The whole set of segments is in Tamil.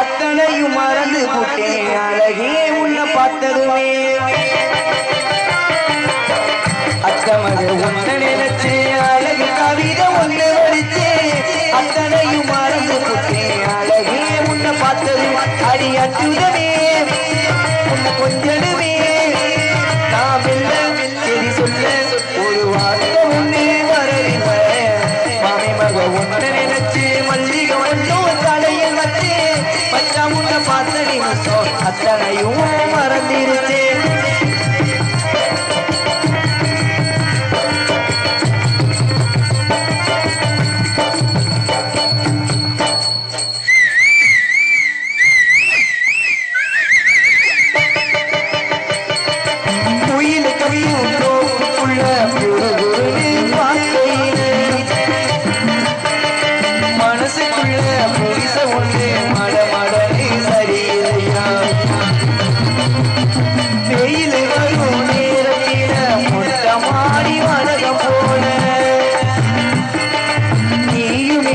அத்தனையும் மறந்து போட்டேன். அழகே உன்னை பார்த்ததுமே. அத்தமக உன்னை நினைச்சு அழகு கவிதை ஒன்று வடிச்சு அத்தனையும் மறந்து போட்டேன். அழகே உன்னை பார்த்தது அடி அச்சுதமே. உன்னை கொஞ்சமே நான் மெல்ல சொல்ல. ஒரு வார்த்தை ஒண்ணு வரவில்லை. மாமி மக உன்னை அத்தனையும் மறந்திருச்சே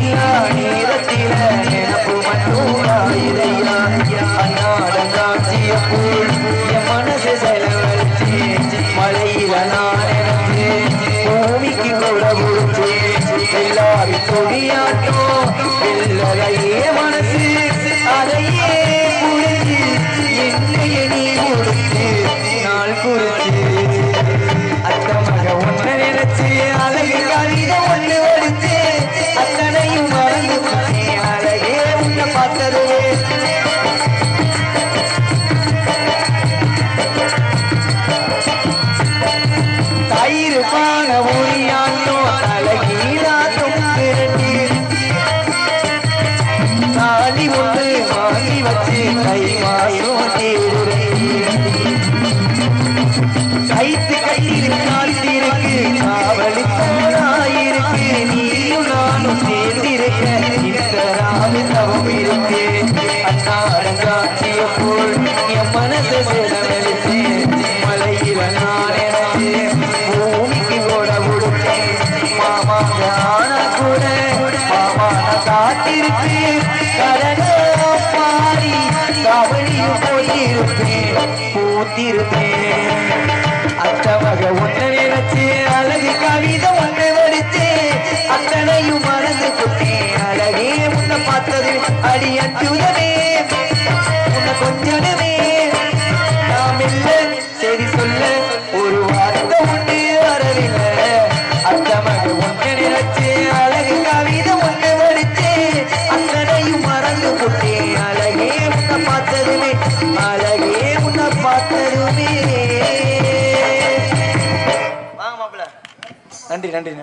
நீயும் நேரத்தில நினப்பு மட்டும் அன்னாடம் காட்சிய போல் என் மனசு செலவழிச்சு மழையில நான் எனக்கு பூமிக்கு கூட கொடுத்து எல்லாரும் கொடியாட்டம் வெள்ளலையே மனசு அதையே சேர்ந்திருக்க இந்த ராவு தவம் இருக்கு. அன்னாரம் காட்சிய போல் என் மனசை செலவழித்து மலையில நான் எனக்கு பூமிக்கு கூட மாமா கூட மாமா காத்திருக்கு பாடி போயிருப்பேன். பூத்திருப்பேன். பார்த்தது அடி அஞ்சுதமே உன்னை கொஞ்சமே. நாம் இல்ல சரி சொல்ல ஒரு வார்த்தை ஒன்று வரவில்லை. அந்த மகள் ஒன்று நினைச்சு அழகு கவிதை ஒன்று வடிச்சு அத்தனையும் மறந்து போட்டேன். அழகே உன்னை பார்த்ததுமே அழகே உன்னை பார்த்ததுமே. வாங்க நன்றி நன்றி